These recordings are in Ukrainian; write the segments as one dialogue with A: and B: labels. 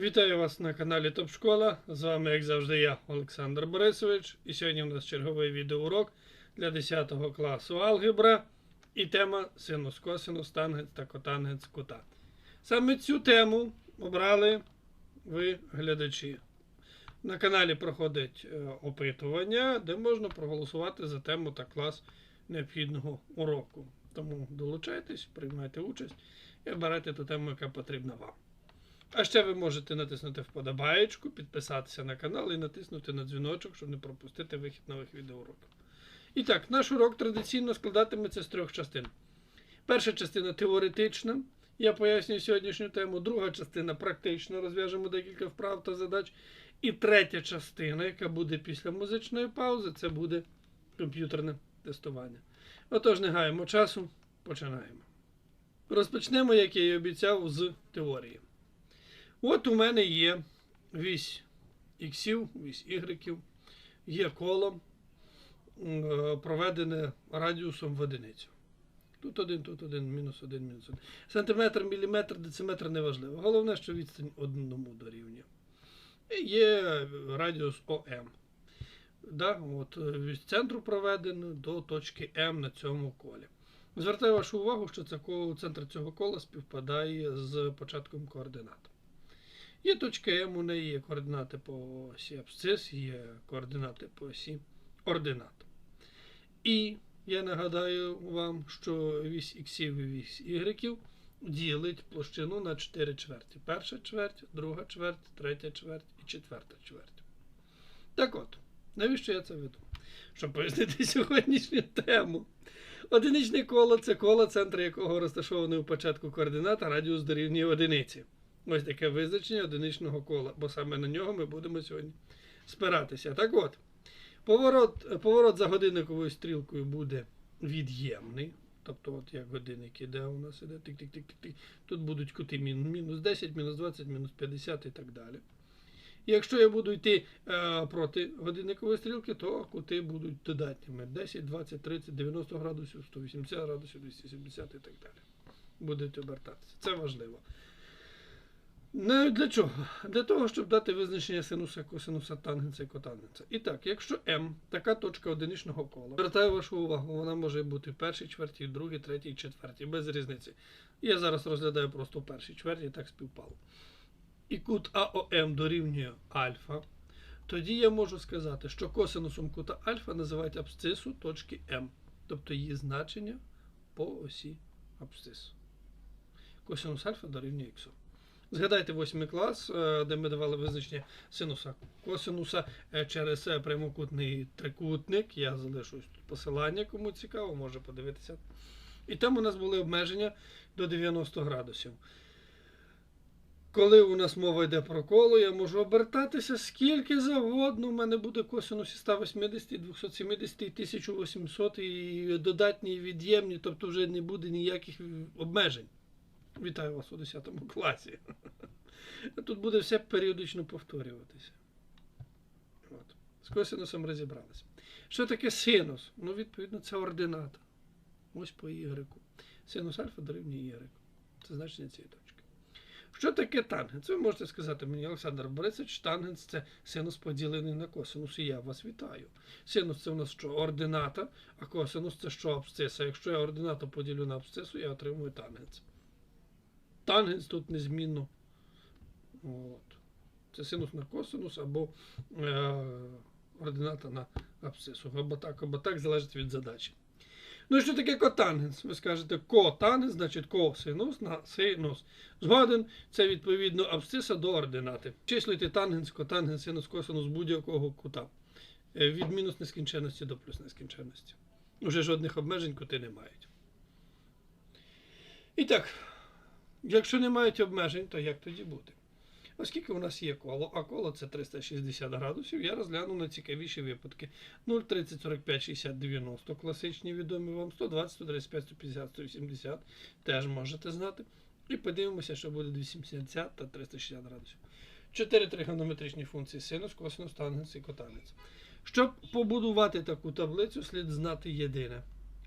A: Вітаю вас на каналі Топ Школа. З вами, як завжди, я, Олександр Борисович. І сьогодні у нас черговий відеоурок для 10 класу алгебра. І тема синус, косинус, тангенс та котангенс кута. Саме цю тему обрали ви, глядачі. На каналі проходить е, опитування, де можна проголосувати за тему та клас необхідного уроку. Тому долучайтесь, приймайте участь і обирайте ту тему, яка потрібна вам. А ще ви можете натиснути вподобаєчку, підписатися на канал і натиснути на дзвіночок, щоб не пропустити вихід нових відеоуроків. І так, наш урок традиційно складатиметься з трьох частин. Перша частина теоретична. Я пояснюю сьогоднішню тему. Друга частина практична, розв'яжемо декілька вправ та задач. І третя частина, яка буде після музичної паузи, це буде комп'ютерне тестування. Отож, не гаємо часу, починаємо. Розпочнемо, як я і обіцяв, з теорії. От у мене є вісь іксів, вісь ігреків, є коло, е, проведене радіусом в одиницю. Тут один, тут один, мінус один, мінус один. Сантиметр, міліметр, дециметр не важливо. Головне, що відстань одному дорівнює. І є радіус ОМ. Да, от, е, від центру проведено до точки М на цьому колі. Звертаю вашу увагу, що це коло, центр цього кола співпадає з початком координат. Є точка М, у неї є координати по осі абсцис, є координати по осі ординат. І я нагадаю вам, що вісь іксів і вісь ігреків ділить площину на 4 чверті. Перша чверть, друга чверть, третя чверть і четверта чверть. Так от, навіщо я це веду? Щоб пояснити сьогоднішню тему. Одиничне коло це коло, центр якого розташований у початку координат, а радіус дорівнює одиниці. Ось таке визначення одиничного кола, бо саме на нього ми будемо сьогодні спиратися. Так от, поворот, поворот за годинниковою стрілкою буде від'ємний. Тобто, от як годинник іде, у нас іде тик-тик-тик-тик. Тут будуть кути мінус 10, мінус 20, мінус 50 і так далі. Якщо я буду йти е, проти годинникової стрілки, то кути будуть додатніми. 10, 20, 30, 90 градусів, 180 градусів, 270 і так далі. Будуть обертатися. Це важливо. Не для чого? Для того, щоб дати визначення синуса, косинуса, тангенса і котангенса. І так, якщо М така точка одиничного кола, звертаю вашу увагу, вона може бути в першій чверті, другій, третій, четвертій, без різниці. Я зараз розглядаю просто в першій чверті, так співпало. І кут АОМ дорівнює альфа, тоді я можу сказати, що косинусом кута альфа називають абсцису точки М, тобто її значення по осі абсцису. Косинус альфа дорівнює х. Згадайте 8 клас, е, де ми давали визначення синуса косинуса е, через е, прямокутний трикутник. Я залишу тут посилання, кому цікаво, може подивитися. І там у нас були обмеження до 90 градусів. Коли у нас мова йде про коло, я можу обертатися скільки завгодно. У мене буде косинус і 180, і 270, і 1800, і додатні, від'ємні, тобто вже не буде ніяких обмежень. Вітаю вас у 10 класі. Тут буде все періодично повторюватися. От. З косинусом розібралися. Що таке синус? Ну, відповідно, це ордината. Ось по Y. Синус альфа дорівнює Y. Це значення цієї точки. Що таке тангенс? Ви можете сказати мені, Олександр Борисович, тангенс це синус поділений на косинус, і я вас вітаю. Синус це у нас що? Ордината, а косинус це що абсциса. Якщо я ординату поділю на абсцису, я отримую тангенс. Тангенс тут незмінно. От. Це синус на косинус або е, ордината на абсцису. Або так, або так залежить від задачі. Ну і що таке котангенс? Ви скажете котангенс, значить косинус на синус. Згоден, це відповідно абсциса до ординати. Числюйте тангенс, котангенс, синус, косинус будь-якого кута. Е, Від мінус нескінченності до плюс нескінченності. Уже жодних обмежень кути не мають. І так, якщо не мають обмежень, то як тоді бути? Оскільки у нас є коло, а коло це 360 градусів, я розгляну найцікавіші випадки. 0, 30, 45, 60, 90 класичні відомі вам, 120, 135, 150, 180 теж можете знати. І подивимося, що буде 270 та 360 градусів. Чотири тригонометричні функції синус, косинус, тангенс і котангенс. Щоб побудувати таку таблицю, слід знати єдине,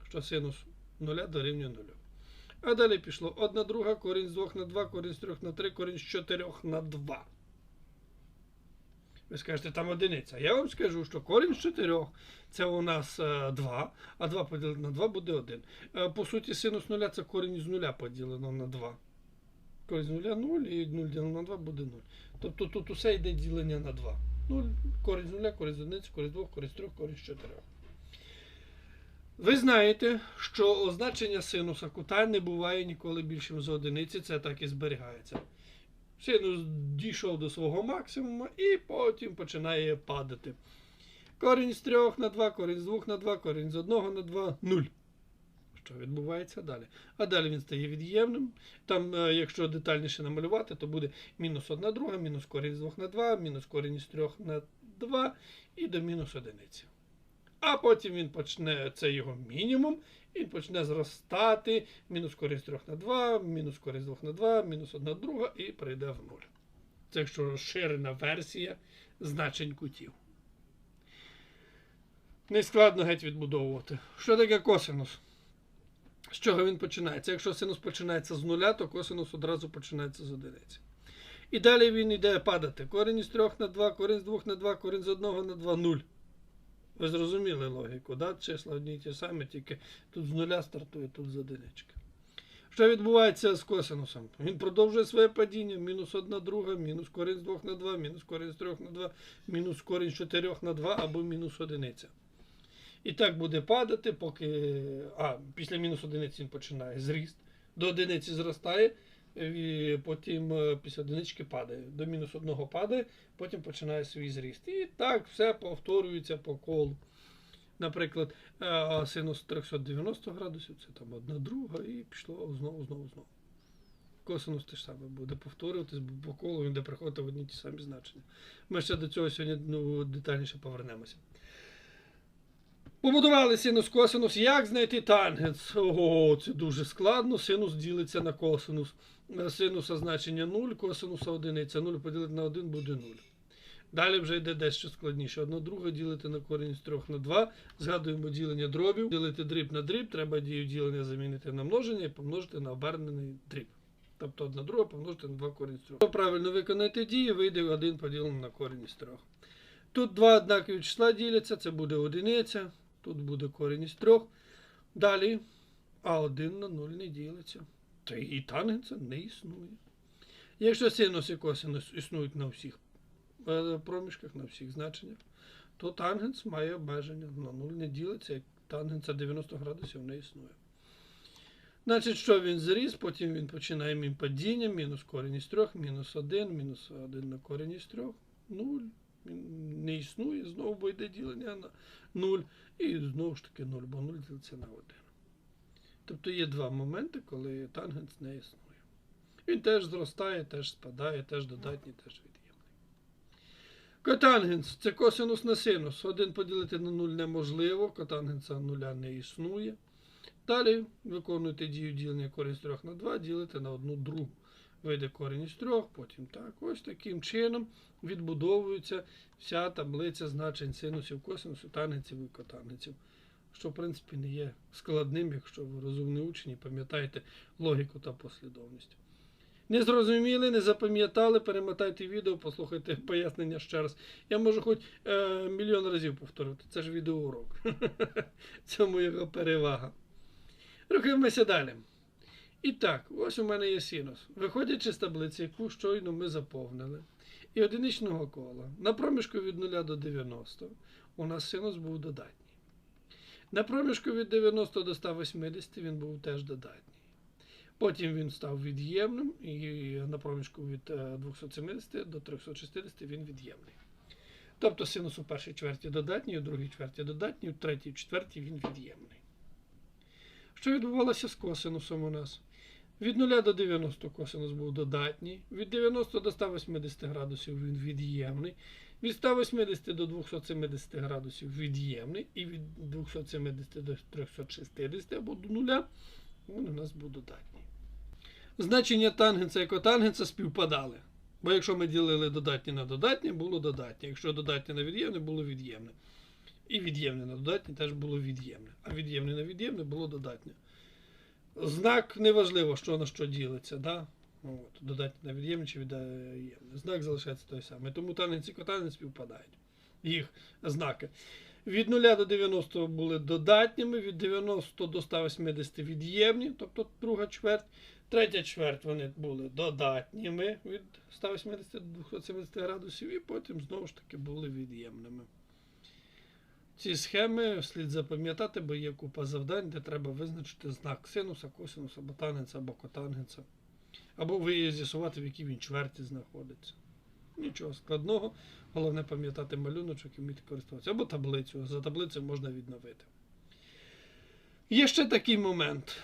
A: що синус 0 дорівнює 0. А далі пішло 1 друга, корінь з 2 на 2, корінь з 3 на 3, корінь з 4 на 2. Ви скажете, там одиниця. Я вам скажу, що корінь з 4 це у нас 2, а 2 поділити на 2 буде 1. По суті, синус нуля це корінь з нуля поділено на 2. Корінь з нуля 0 і 0 ділено на 2 буде 0. Тобто тут усе йде ділення на 2. 0, корінь з нуля, корінь з одиниці, корінь з 2, корінь з 3, корінь з 4. Ви знаєте, що означення синуса кута не буває ніколи більшим за одиниці, це так і зберігається. Синус дійшов до свого максимуму і потім починає падати. Корінь з 3 на 2, корінь з 2 на 2, корінь з 1 на 2, 0. Що відбувається далі? А далі він стає від'ємним. Там, е, якщо детальніше намалювати, то буде мінус 1 друга, мінус корінь з 2 на 2, мінус корінь з 3 на 2 і до мінус одиниці. А потім він почне, це його мінімум, він почне зростати, мінус з 3 на 2, мінус з 2 на 2, мінус 1 друга і прийде в 0. Це якщо розширена версія значень кутів. Нескладно геть відбудовувати. Що таке косинус? З чого він починається? Якщо синус починається з нуля, то косинус одразу починається з одиниці. І далі він йде падати. Корінь із 3 на 2, корінь з 2 на 2, корінь з 1 на 2, 0. Ви зрозуміли логіку, да? числа одні й ті самі, тільки тут з нуля стартує, тут з одинички. Що відбувається з косинусом? Він продовжує своє падіння, мінус 1 друга, мінус корінь з 2 на 2, мінус корінь з 3 на 2, мінус корінь з 4 на 2 або мінус одиниця. І так буде падати, поки. А, після мінус одиниці він починає зріст. До одиниці зростає, і потім е, після одинички падає. До мінус одного падає, потім починає свій зріст. І так все повторюється по колу. Наприклад, е, синус 390 градусів, це там одна друга, і пішло знову, знову, знову. Косинус те ж саме буде повторюватись, бо по колу він буде приходити в одні ті самі значення. Ми ще до цього сьогодні ну, детальніше повернемося. Побудували синус косинус. Як знайти тангенс? Ого, це дуже складно. Синус ділиться на косинус. Синуса значення 0, косинуса одиниця. 0 поділити на 1 буде 0. Далі вже йде дещо складніше. Одно друге ділити на корінь з 3 на 2. Згадуємо ділення дробів. Ділити дріб на дріб, треба дію ділення замінити на множення і помножити на обернений дріб. Тобто 1 друга помножити на 2 корінь з 3. Якщо правильно виконати дії, вийде 1 поділений на корінь з 3. Тут два однакові числа діляться, це буде одиниця. Тут буде корінь із 3. Далі А1 на 0 не ділиться. Та і тангенса не існує. Якщо синус і косинус існують на всіх е, проміжках, на всіх значеннях, то тангенс має обмеження. На 0 не ділиться, як тангенса 90 градусів не існує. Значить, що він зріс, потім він починає мім падіння, мінус корінь із 3, мінус 1, мінус 1 на корінь із 3, 0. Не існує, знову йде ділення на 0. І знову ж таки 0, бо 0 ділиться на 1. Тобто є два моменти, коли тангенс не існує. Він теж зростає, теж спадає, теж додатній, теж від'ємний. Котангенс це косинус на синус. Один поділити на 0 неможливо, котангенса 0 не існує. Далі виконуєте дію ділення з 3 на 2, ділите на 1 другу. Вийде корінь із 3, потім так. Ось таким чином відбудовується вся таблиця значень синусів, косинусів, тангенсів і котангенсів. Що, в принципі, не є складним, якщо ви розумні учні, пам'ятаєте логіку та послідовність. Не зрозуміли, не запам'ятали, перемотайте відео, послухайте пояснення ще раз. Я можу хоч е, мільйон разів повторити. Це ж відеоурок. Цьому його перевага. Рухаємося далі. І так, ось у мене є синус. Виходячи з таблиці, яку щойно ми заповнили, і одиничного кола на проміжку від 0 до 90 у нас синус був додатній. На проміжку від 90 до 180 він був теж додатній. Потім він став від'ємним, і на проміжку від е, 270 до 360 він від'ємний. Тобто синус у першій чверті додатній, у другій чверті додатній, у третій чверті він від'ємний. Що відбувалося з косинусом у нас? Від 0 до 90 косинус був додатній, від 90 до 180 градусів він від'ємний, від 180 до 270 градусів від'ємний, і від 270 до 360 або до 0 він у нас був додатній. Значення тангенса і котангенса співпадали. Бо якщо ми ділили додатнє на додатнє, було додатнє. Якщо додатнє на від'ємне, було від'ємне. І від'ємне на додатнє теж було від'ємне. А від'ємне на від'ємне було додатнє. Знак неважливо, що на що ділиться. Да? Ну, От, додати на від'ємне чи від'ємне. Знак залишається той самий. Тому тангенс і котангенс співпадають. Їх знаки. Від 0 до 90 були додатніми, від 90 до 180 від'ємні, тобто друга чверть. Третя чверть вони були додатніми від 180 до 270 градусів, і потім знову ж таки були від'ємними. Ці схеми слід запам'ятати, бо є купа завдань, де треба визначити знак синуса, косинуса, або тангенса, або котангенса. Або ви з'ясувати, в якій він чверті знаходиться. Нічого складного. Головне пам'ятати малюночок і вміти користуватися. Або таблицю. За таблицею можна відновити. Є ще такий момент.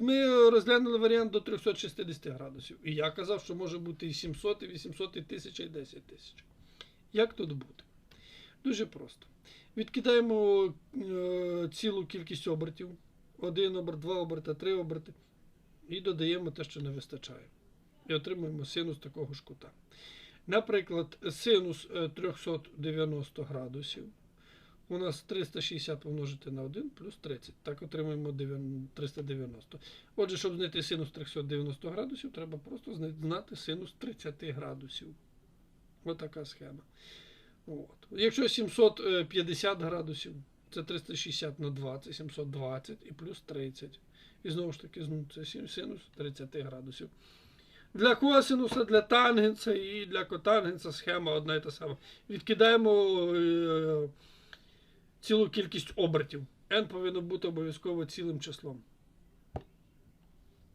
A: Ми розглянули варіант до 360 градусів. І я казав, що може бути і 700, і 800, і 1000, і 10 тисяч. Як тут бути? Дуже просто. Відкидаємо е, цілу кількість обертів. Один оберт, два оберти, три оберти. І додаємо те, що не вистачає. І отримуємо синус такого ж кута. Наприклад, синус е, 390 градусів. У нас 360 помножити на 1 плюс 30. Так отримуємо 390. Отже, щоб знайти синус 390 градусів, треба просто знати синус 30 градусів. Ось така схема. От. Якщо 750 градусів, це 360 на 2, це 720 і плюс 30. І знову ж таки, ну, це синус 30 градусів. Для косинуса, для тангенса і для котангенса схема одна і та сама. Відкидаємо е, цілу кількість обертів. n повинно бути обов'язково цілим числом.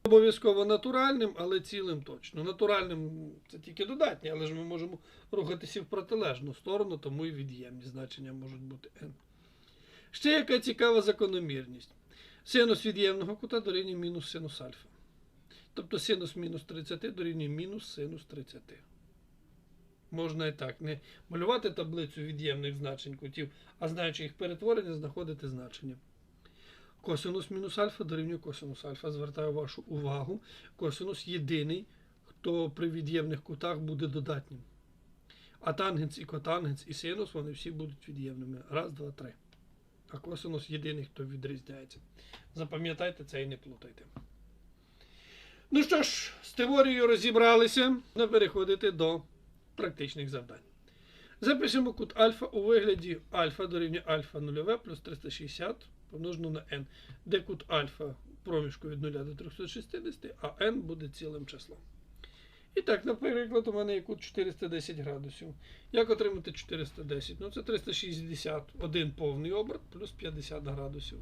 A: Обов'язково натуральним, але цілим точно. Натуральним це тільки додатні, але ж ми можемо рухатися в протилежну сторону, тому і від'ємні значення можуть бути n. Ще яка цікава закономірність. Синус від'ємного кута дорівнює мінус синус альфа. Тобто синус мінус 30 дорівнює мінус синус 30. Можна і так. Не малювати таблицю від'ємних значень кутів, а знаючи їх перетворення, знаходити значення. Косинус мінус альфа дорівнює косинус альфа. Звертаю вашу увагу. Косинус єдиний, хто при від'ємних кутах буде додатнім. А тангенс і котангенс і синус вони всі будуть від'ємними. Раз, два, три. А косинус єдиний, хто відрізняється. Запам'ятайте це і не плутайте. Ну що ж, з теорією розібралися. Не переходити до практичних завдань. Запишемо кут альфа у вигляді альфа дорівнює альфа 0 плюс 360 помножено на n, де кут альфа проміжку від 0 до 360, а n буде цілим числом. І так, наприклад, у мене є кут 410 градусів. Як отримати 410? Ну, це 360, один повний оберт плюс 50 градусів.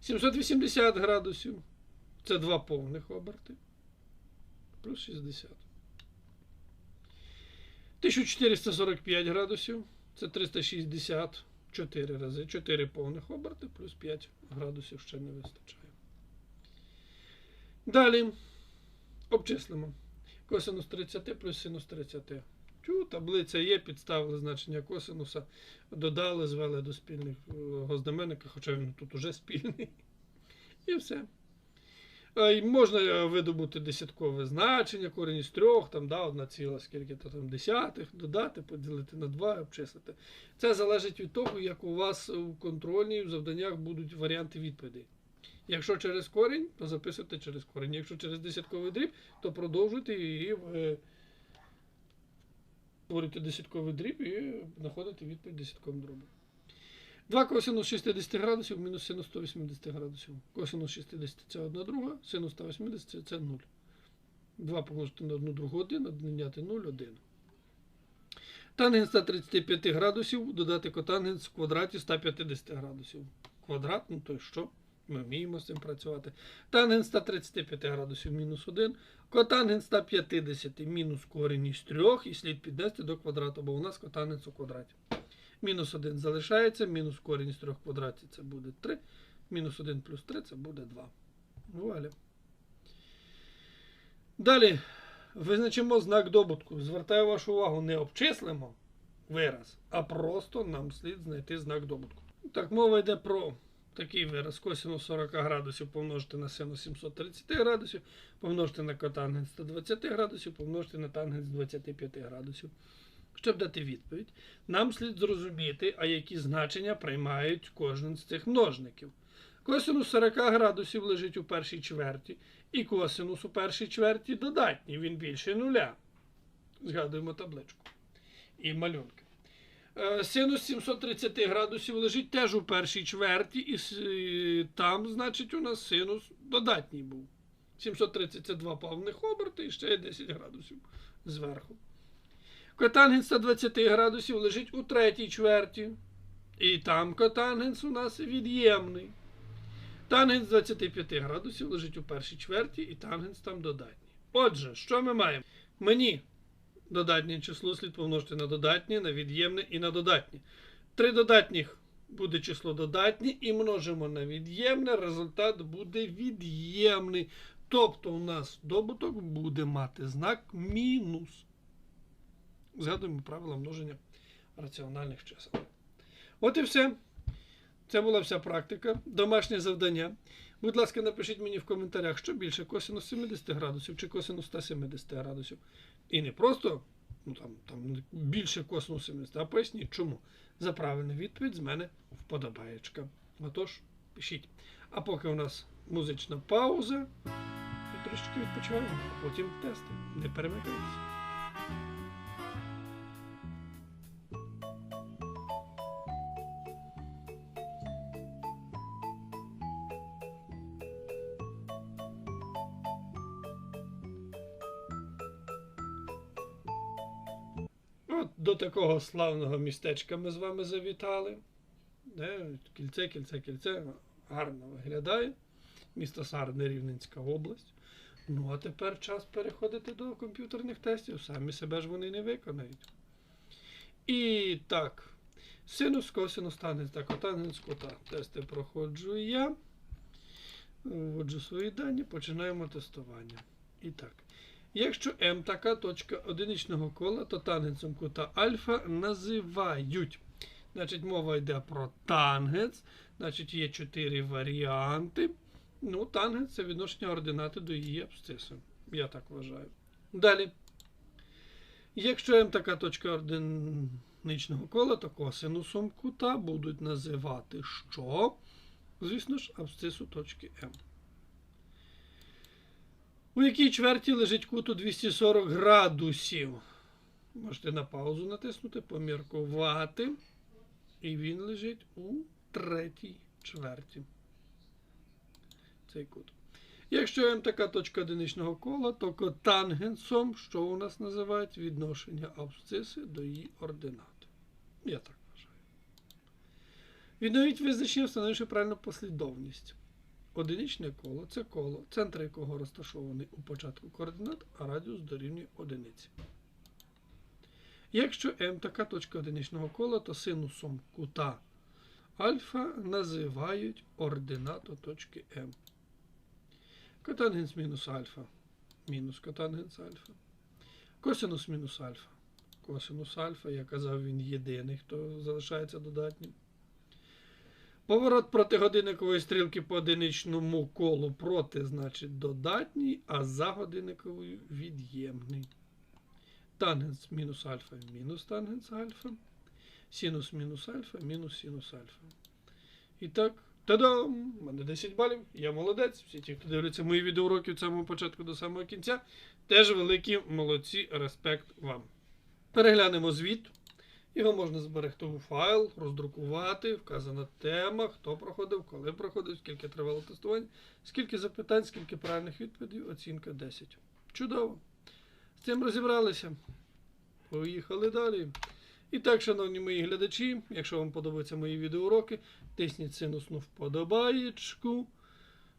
A: 780 градусів. Це два повних оберти. Плюс 60. 1445 градусів. Це 364 рази. 4 повних оберти, плюс 5 градусів ще не вистачає. Далі обчислимо. Косинус 30 плюс синус 30. Чу, таблиця є, підставили значення косинуса, додали, звели до спільних знаменника, хоча він тут уже спільний. І все. Й Можна е, видобути десяткове значення, корінь із трьох, там, да, одна ціла, скільки то там десятих, додати, поділити на два обчислити. Це залежить від того, як у вас у контрольній в завданнях будуть варіанти відповідей. Якщо через корінь, то записуйте через корінь. Якщо через десятковий дріб, то продовжуйте і ви десятковий дріб і знаходите відповідь десятковим дробом. 2 косинус 60 градусів мінус синус 180 градусів. Косинус 60 це 1 друга, синус 180 це 0. 2 помножити на 1 другу 1, відняти 0, 1. Тангенс 135 градусів, додати котангенс в квадраті 150 градусів. Квадрат, ну то що? Ми вміємо з цим працювати. Тангенс 135 градусів мінус 1. Котангенс 150 мінус корінь із 3 і слід піднести до квадрату, бо у нас котангенс у квадраті. Мінус 1 залишається, мінус корінь з 3 квадратів це буде 3. Мінус 1 плюс 3 це буде 2. Вуаля. Далі визначимо знак добутку. Звертаю вашу увагу, не обчислимо вираз, а просто нам слід знайти знак добутку. Так, мова йде про такий вираз. Косинус 40 градусів помножити на синус 730 градусів, помножити на котангенс 120 градусів, помножити на тангенс 25 градусів. Щоб дати відповідь, нам слід зрозуміти, а які значення приймають кожен з цих множників. Косинус 40 градусів лежить у першій чверті, і косинус у першій чверті додатній, він більше нуля. Згадуємо табличку і малюнки. Е, Синус 730 градусів лежить теж у першій чверті, і там, значить, у нас синус додатній був. 730 це два повних оберти і ще є 10 градусів зверху. Котангенс 120 градусів лежить у третій чверті. І там котангенс у нас від'ємний. Тангенс 25 градусів лежить у першій чверті, і тангенс там додатній. Отже, що ми маємо? Мені додатнє число слід помножити на додатнє, на від'ємне і на додатнє. Три додатніх буде число додатнє і множимо на від'ємне, результат буде від'ємний. Тобто у нас добуток буде мати знак мінус. Згадуємо правила множення раціональних чисел. От і все. Це була вся практика. Домашнє завдання. Будь ласка, напишіть мені в коментарях, що більше косинус 70 градусів чи косинус 170 градусів. І не просто ну, там, там, більше косинус 70, а поясніть чому. За правильну відповідь з мене вподобаєчка. Отож, пишіть. А поки у нас музична пауза, і трішки відпочиваємо, а потім тести. Не перемикайтеся. До такого славного містечка ми з вами завітали. Кільце, кільце, кільце. Гарно виглядає. Місто Сарни, Рівненська область. Ну, а тепер час переходити до комп'ютерних тестів. Самі себе ж вони не виконають. І так. Синус, косинус, танець та котангенс кота. Тести проходжу я. Вводжу свої дані, починаємо тестування. І так. Якщо М така точка одиничного кола, то тангенсом кута альфа називають. Значить, мова йде про тангенс. Значить, є чотири варіанти. Ну, тангенс це відношення ординати до її абсцису. Я так вважаю. Далі. Якщо М така точка одиничного кола, то косинусом кута будуть називати що? Звісно ж, абсцису точки М. У якій чверті лежить кут у 240 градусів. Можете на паузу натиснути, поміркувати. І він лежить у третій чверті. Цей кут. Якщо М така точка одиничного кола, то котангенсом, що у нас називають відношення абсциси до її ординати. Я так вважаю. Відновіть визначення, встановивши правильну послідовність. Одиничне коло це коло, центр якого розташований у початку координат, а радіус дорівнює одиниці. Якщо М така точка одиничного кола, то синусом кута альфа називають ординату точки М. Котангенс мінус альфа мінус котангенс альфа. Косинус мінус альфа. Косинус альфа, я казав, він єдиний, хто залишається додатнім. Поворот проти годинникової стрілки по одиничному колу проти, значить, додатній, а за годинниковою від'ємний. Тангенс мінус альфа мінус тангенс альфа. Синус мінус альфа мінус синус альфа. І так, та-дам! У мене 10 балів, я молодець. Всі ті, хто дивляться мої відеоуроки від самого початку до самого кінця, теж великі молодці, респект вам. Переглянемо звіт. Його можна зберегти у файл, роздрукувати, вказана тема, хто проходив, коли проходив, скільки тривало тестування, скільки запитань, скільки правильних відповідей, оцінка 10. Чудово! З цим розібралися. Поїхали далі. І так, шановні мої глядачі, якщо вам подобаються мої відеоуроки, тисніть синусну вподобаєчку.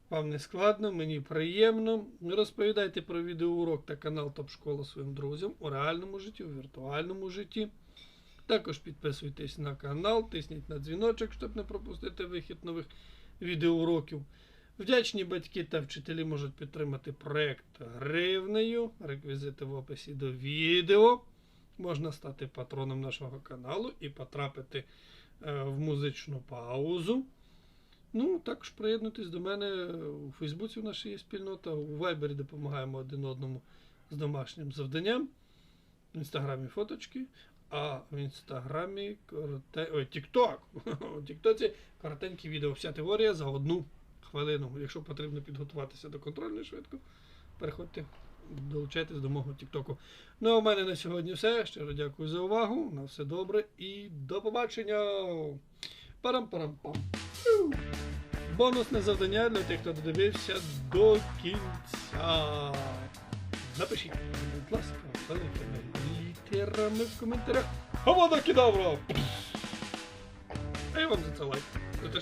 A: Вам не складно, мені приємно. Розповідайте про відеоурок та канал Топ Школа своїм друзям у реальному житті, у віртуальному житті. Також підписуйтесь на канал, тисніть на дзвіночок, щоб не пропустити вихід нових відеоуроків. Вдячні батьки та вчителі можуть підтримати проект гривнею. Реквізити в описі до відео. Можна стати патроном нашого каналу і потрапити е, в музичну паузу. Ну, також приєднуйтесь до мене у Фейсбуці. У нас є спільнота, у Вайбері допомагаємо один одному з домашнім завданням. В інстаграмі фоточки. А в інстаграмі короте... Ой, Тікток. У Тіктоці коротенькі відео. Вся теорія за одну хвилину. Якщо потрібно підготуватися до контрольної швидко, переходьте, долучайтесь до мого Тіктоку. Ну а у мене на сьогодні все. Щиро дякую за увагу. На все добре і до побачення. Парам-парам-пам. Бонусне завдання для тих, хто додивився до кінця. Напишіть, будь ласка, великими літерами в коментарях. Авада кедавра! А я вам за це лайк. За те,